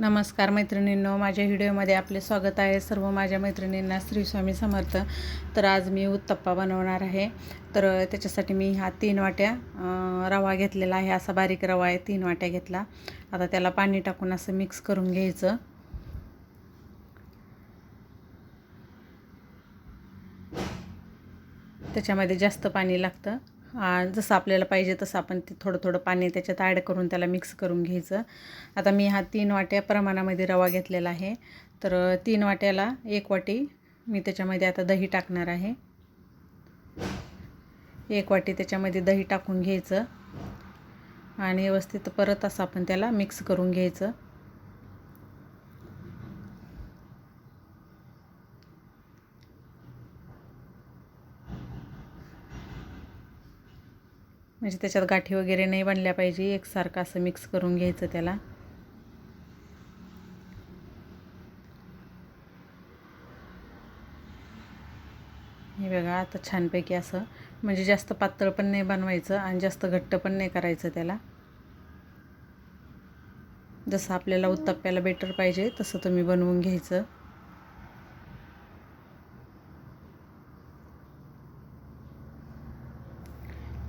नमस्कार मैत्रिणींनो माझ्या व्हिडिओमध्ये आपले स्वागत आहे. सर्व माझ्या मैत्रिणींना श्री स्वामी समर्थ. तर आज मी उत्तप्पा बनवणार आहे. तर त्याच्यासाठी मी ह्या तीन वाट्या रवा घेतलेला आहे. असा बारीक रवा आहे तीन वाट्या घेतला. आता त्याला पाणी टाकून असं मिक्स करून घ्यायचं. त्याच्यामध्ये जास्त पाणी लागतं. जसं आपल्याला पाहिजे तसं आपण ते थोडं थोडं पाणी त्याच्यात ॲड करून त्याला मिक्स करून घ्यायचं. आता मी हा तीन वाट्या प्रमाणामध्ये रवा घेतलेला आहे. तर तीन वाट्याला एक वाटी मी त्याच्यामध्ये आता दही टाकणार आहे. एक वाटी त्याच्यामध्ये दही टाकून घ्यायचं. आणि व्यवस्थित परत असं आपण त्याला मिक्स करून घ्यायचं. म्हणजे त्याच्यात गाठी वगैरे नाही बनल्या पाहिजे. एकसारखं असं मिक्स करून घ्यायचं त्याला. हे बघा आता छानपैकी असं म्हणजे जास्त पातळ पण नाही बनवायचं आणि जास्त घट्ट पण नाही करायचं त्याला. जसं आपल्याला उत्तप्प्याला बेटर पाहिजे तसं तुम्ही बनवून घ्यायचं.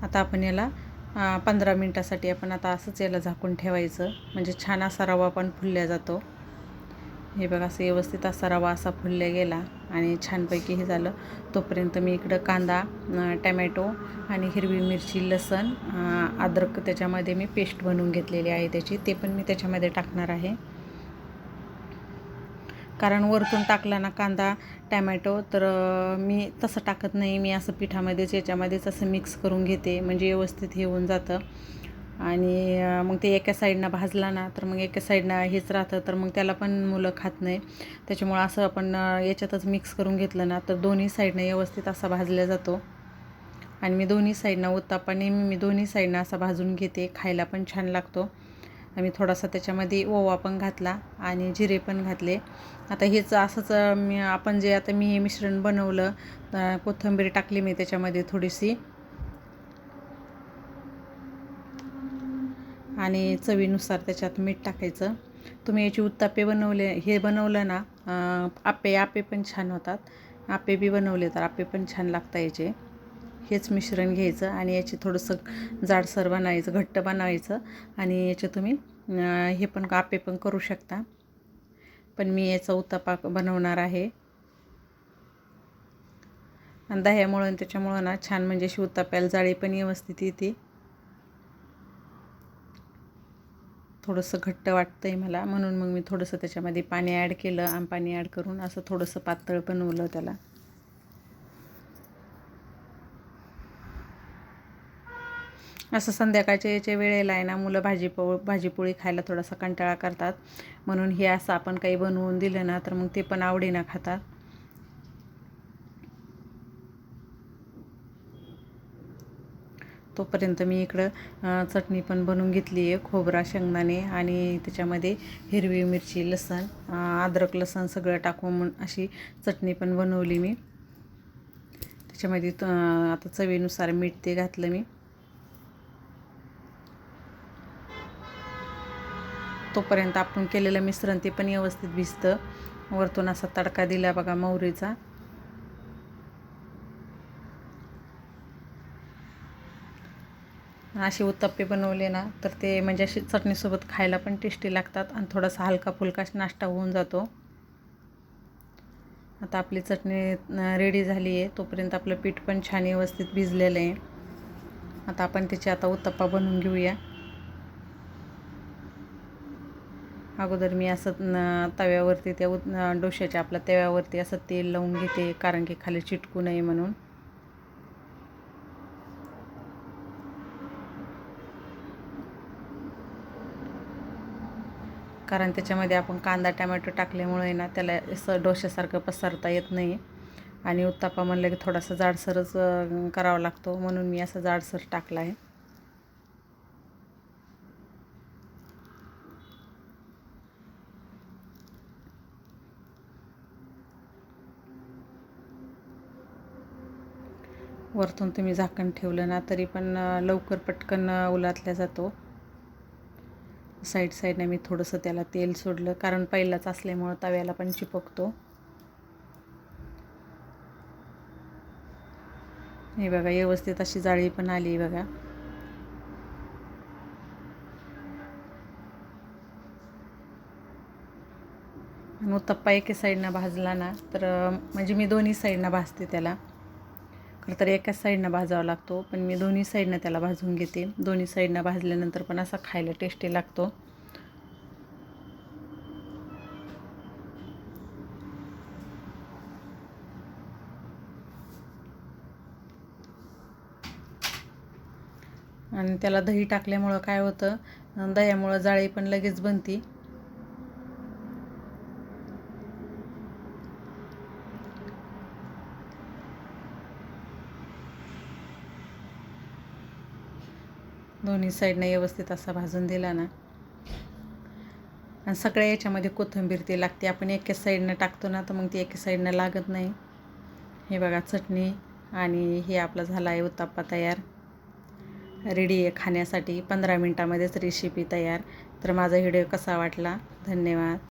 आता आपण याला पंधरा मिनटासाठी आपण आता असंच याला झाकून ठेवायचं. म्हणजे छान असा रवा पण फुलल्या जातो. हे बघा असं व्यवस्थित असा रवा असा फुलल्या गेला आणि छानपैकी हे झालं. तोपर्यंत मी इकडं कांदा टमॅटो आणि हिरवी मिरची लसण अद्रक त्याच्यामध्ये मी पेस्ट बनवून घेतलेली आहे त्याची. ते पण मी त्याच्यामध्ये टाकणार आहे. कारण वरतून टाकला ना कांदा टॅमॅटो तर मी तसं टाकत नाही. मी असं पिठामध्येच याच्यामध्येच असं मिक्स करून घेते. म्हणजे व्यवस्थित हे होऊन जातं. आणि मग ते एका साईडनं भाजला ना तर मग एका साईडनं हेच राहतं. तर मग त्याला पण मुलं खात नाही. त्याच्यामुळं असं आपण याच्यातच मिक्स करून घेतलं ना तर दोन्ही साईडनं व्यवस्थित असा भाजला जातो. आणि मी दोन्ही साईडनं उत्तापा नेहमी मी दोन्ही साईडनं असा भाजून घेते. खायला पण छान लागतो. आम्ही थोडासा त्याच्यामध्ये ओवा पण घातला आणि जिरे पण घातले. आता हेच असंच मी आपण जे आता मी हे मिश्रण बनवलं कोथिंबीर टाकली मी त्याच्यामध्ये थोडीशी. आणि चवीनुसार त्याच्यात मीठ टाकायचं. तुम्ही याची उत्तापे बनवले हे बनवलं ना आपे आपे पण छान होतात. आपे बी बनवले तर आपे पण छान लागता याचे. हेच मिश्रण घ्यायचं आणि याचे थोडंसं जाडसर बनवायचं घट्ट बनवायचं. आणि याचे तुम्ही हे पण आपे पण करू शकता. पण मी याचा उत्तापा बनवणार आहे. आणि दह्यामुळं त्याच्यामुळं ना छान म्हणजे अशी उत्ताप्याला जाळी पण व्यवस्थित येते. थोडंसं घट्ट वाटतं आहे मला म्हणून मग मी थोडंसं त्याच्यामध्ये पाणी ॲड केलं आणि पाणी ॲड करून असं थोडंसं पातळ बनवलं त्याला. असं संध्याकाळच्या याच्या वेळेला आहे ना मुलं भाजी पो भाजीपोळी खायला थोडासा कंटाळा करतात. म्हणून हे असं आपण काही बनवून दिलं ना तर मग ते पण आवडीनं खातात. तोपर्यंत मी इकडं चटणी पण बनवून घेतली आहे खोबरा शेंगदाणे आणि त्याच्यामध्ये हिरवी मिरची लसण अद्रक लसण सगळं टाकून अशी चटणी पण बनवली मी. त्याच्यामध्ये आता चवीनुसार मीठ ते घातलं मी. तोपर्यंत आपण केलेलं मिश्रण ते पण व्यवस्थित भिजतं. वरतून असा तडका दिला बघा मोहरीचा असे उत्तप्पे बनवले ना तर ते म्हणजे अशी चटणीसोबत खायला पण टेस्टी लागतात आणि थोडासा हलका फुलका नाश्ता होऊन जातो. आता आपली चटणी रेडी झाली आहे. तोपर्यंत आपलं पीठ पण छान व्यवस्थित भिजलेलं आहे. आता आपण त्याची आता उत्तप्पा बनवून घेऊया. अगोदर मी असं तव्यावरती त्या डोश्याच्या आपल्या तव्यावरती असं तेल लावून घेते कारण की खाली चिटकू नये म्हणून. कारण त्याच्यामध्ये आपण कांदा टमॅटो टाकल्यामुळे ना त्याला असं डोश्यासारखं पसरता येत नाही. आणि उत्तापा म्हणलं की थोडासा जाडसरच करावा लागतो म्हणून मी असं जाडसर टाकला आहे. वरतून तुम्ही झाकण ठेवलं ना तरी पण लवकर पटकन उलातल्या जातो. साईड साईडने मी थोडंसं त्याला तेल सोडलं कारण पहिलाच असल्यामुळं तव्याला पण चिपकतो. हे बघा व्यवस्थित अशी जाळी पण आली बघा. मग तप्पा एके साईडनं भाजला ना तर म्हणजे मी दोन्ही साईडनं भाजते त्याला. खरं तर एकाच साईडनं भाजावा लागतो पण मी दोन्ही साईडनं त्याला भाजून घेते. दोन्ही साईडनं भाजल्यानंतर पण असा खायला टेस्टी लागतो. आणि त्याला दही टाकल्यामुळं काय होतं दह्यामुळं जाळी पण लगेच बनती. दोन्ही साईडनं व्यवस्थित असा भाजून दिला ना. आणि सगळ्या याच्यामध्ये कोथिंबीर ती लागते. आपण एके साईडनं टाकतो ना तर मग ती एके साईडनं लागत नाही. हे बघा चटणी आणि हे आपला झाला आहे उत्ताप्पा तयार. रेडी आहे खाण्यासाठी. पंधरा मिनटामध्येच रेसिपी तयार. तर माझा व्हिडिओ कसा वाटला? धन्यवाद.